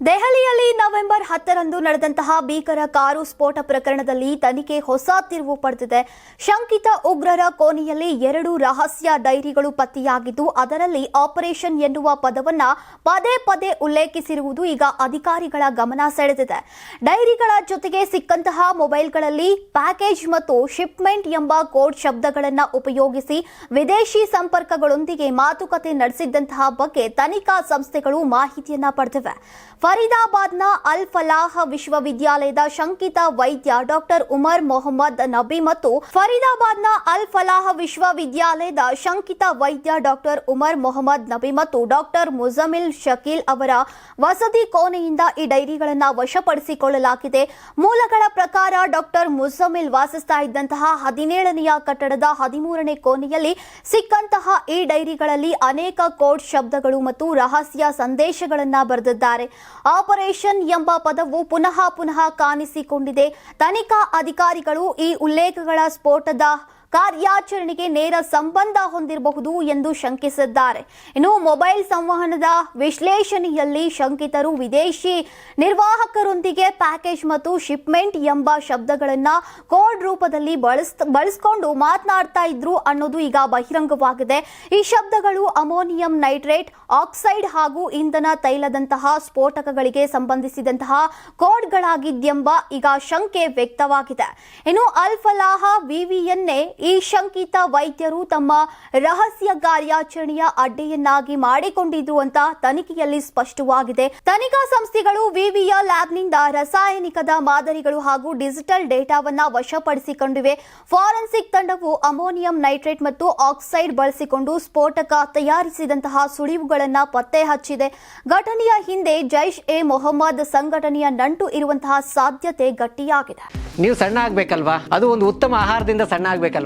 ದೆಹಲಿಯಲ್ಲಿ ನವೆಂಬರ್ ಹತ್ತರಂದು ನಡೆದಂತಹ ಭೀಕರ ಕಾರು ಸ್ಫೋಟ ಪ್ರಕರಣದಲ್ಲಿ ತನಿಖೆ ಹೊಸ ತಿರುವು ಪಡೆದಿದೆ. ಶಂಕಿತ ಉಗ್ರರ ಕೋಣೆಯಲ್ಲಿ ಎರಡು ರಹಸ್ಯ ಡೈರಿಗಳು ಪತ್ತೆಯಾಗಿದ್ದು, ಅದರಲ್ಲಿ ಆಪರೇಷನ್ ಎನ್ನುವ ಪದವನ್ನ ಪದೇ ಪದೇ ಉಲ್ಲೇಖಿಸಿರುವುದು ಈಗ ಅಧಿಕಾರಿಗಳ ಗಮನ ಸೆಳೆದಿದೆ. ಡೈರಿಗಳ ಜೊತೆಗೆ ಸಿಕ್ಕಂತಹ ಮೊಬೈಲ್ಗಳಲ್ಲಿ ಪ್ಯಾಕೇಜ್ ಮತ್ತು ಶಿಪ್ಮೆಂಟ್ ಎಂಬ ಕೋಡ್ ಶಬ್ದಗಳನ್ನು ಉಪಯೋಗಿಸಿ ವಿದೇಶಿ ಸಂಪರ್ಕಗಳೊಂದಿಗೆ ಮಾತುಕತೆ ನಡೆಸಿದ್ದಂತಹ ಬಗ್ಗೆ ತನಿಖಾ ಸಂಸ್ಥೆಗಳು ಮಾಹಿತಿಯನ್ನ ಪಡೆದಿವೆ. ಫರೀದಾಬಾದ್ನ ಅಲ್ ಫಲಾಹ್ ವಿಶ್ವವಿದ್ಯಾಲಯದ ಶಂಕಿತ ವೈದ್ಯ ಡಾಕ್ಟರ್ ಉಮರ್ ಮೊಹಮ್ಮದ್ ನಬಿ ಮತ್ತು ಫರೀದಾಬಾದ್ನ ಅಲ್ ಫಲಾಹ್ ವಿಶ್ವವಿದ್ಯಾಲಯದ ಶಂಕಿತ ವೈದ್ಯ ಡಾಕ್ಟರ್ ಉಮರ್ ಮೊಹಮ್ಮದ್ ನಬಿ ಮತ್ತು ಡಾಕ್ಟರ್ ಮುಜಮಿಲ್ ಶಕೀಲ್ ಅವರ ವಸತಿ ಕೋಣೆಯಿಂದ ಈ ಡೈರಿಗಳನ್ನು ವಶಪಡಿಸಿಕೊಳ್ಳಲಾಗಿದೆ. ಮೂಲಗಳ ಪ್ರಕಾರ ಡಾಕ್ಟರ್ ಮುಜಮಿಲ್ ವಾಸಿಸ್ತಾ ಇದ್ದಂತಹ ಹದಿನೇಳನೆಯ ಕಟ್ಟಡದ ಹದಿಮೂರನೇ ಕೋಣೆಯಲ್ಲಿ ಸಿಕ್ಕಂತಹ ಈ ಡೈರಿಗಳಲ್ಲಿ ಅನೇಕ ಕೋಡ್ ಶಬ್ದಗಳು ಮತ್ತು ರಹಸ್ಯ ಸಂದೇಶಗಳನ್ನು ಬರೆದಿದ್ದಾರೆ. ಆಪರೇಷನ್ ಎಂಬ ಪದವು ಪುನಃ ಪುನಃ ಕಾಣಿಸಿಕೊಂಡಿದೆ. ತನಿಖಾ ಅಧಿಕಾರಿಗಳು ಈ ಉಲ್ಲೇಖಗಳ ಸ್ಫೋಟದ ಕಾರ್ಯಾಚರಣೆಗೆ ನೇರ ಸಂಬಂಧ ಹೊಂದಿರಬಹುದು ಎಂದು ಶಂಕಿಸಿದ್ದಾರೆ. ಇನ್ನು ಮೊಬೈಲ್ ಸಂವಹನದ ವಿಶ್ಲೇಷಣೆಯಲ್ಲಿ ಶಂಕಿತರು ವಿದೇಶಿ ನಿರ್ವಾಹಕರೊಂದಿಗೆ ಪ್ಯಾಕೇಜ್ ಮತ್ತು ಶಿಪ್ಮೆಂಟ್ ಎಂಬ ಶಬ್ದಗಳನ್ನ ಕೋಡ್ ರೂಪದಲ್ಲಿ ಬಳಸ್ ಬಳಸ್ಕೊಂಡು ಮಾತನಾಡ್ತಾ ಇದ್ರು ಅನ್ನೋದು ಈಗ ಬಹಿರಂಗವಾಗಿದೆ. ಈ ಶಬ್ದಗಳು ಅಮೋನಿಯಂ ನೈಟ್ರೇಟ್, ಆಕ್ಸೈಡ್ ಹಾಗೂ ಇಂಧನ ತೈಲದಂತಹ ಸ್ಫೋಟಕಗಳಿಗೆ ಸಂಬಂಧಿಸಿದಂತಹ ಕೋಡ್ಗಳಾಗಿದ್ದೆಂಬ ಈಗ ಶಂಕೆ ವ್ಯಕ್ತವಾಗಿದೆ. ಇನ್ನು ಅಲ್ಫಲಾಹ ವಿವಿಯನ್ನೇ ಈ ಶಂಕಿತ ವೈದ್ಯರು ತಮ್ಮ ರಹಸ್ಯ ಕಾರ್ಯಾಚರಣೆಯ ಅಡ್ಡೆಯನ್ನಾಗಿ ಮಾಡಿಕೊಂಡಿದ್ರು ಅಂತ ತನಿಖೆಯಲ್ಲಿ ಸ್ಪಷ್ಟವಾಗಿದೆ. ತನಿಖಾ ಸಂಸ್ಥೆಗಳು ವಿವಿಯ ಲ್ಯಾಬ್ನಿಂದ ರಾಸಾಯನಿಕದ ಮಾದರಿಗಳು ಹಾಗೂ ಡಿಜಿಟಲ್ ಡೇಟಾವನ್ನ ವಶಪಡಿಸಿಕೊಂಡಿವೆ. ಫಾರೆನ್ಸಿಕ್ ತಂಡವು ಅಮೋನಿಯಂ ನೈಟ್ರೇಟ್ ಮತ್ತು ಆಕ್ಸೈಡ್ ಬಳಸಿಕೊಂಡು ಸ್ಫೋಟಕ ತಯಾರಿಸಿದಂತಹ ಸುಳಿವುಗಳನ್ನ ಪತ್ತೆ ಹಚ್ಚಿದೆ. ಘಟನೆಯ ಹಿಂದೆ ಜೈಷ್ ಎ ಮೊಹಮ್ಮದ್ ಸಂಘಟನೆಯ ನಂಟು ಇರುವಂತಹ ಸಾಧ್ಯತೆ ಗಟ್ಟಿಯಾಗಿದೆ. ನೀವು ಸಣ್ಣ ಆಗ್ಬೇಕಲ್ವಾ? ಅದು ಒಂದು ಉತ್ತಮ ಆಹಾರದಿಂದ ಸಣ್ಣ ಆಗ್ಬೇಕಲ್ವಾ?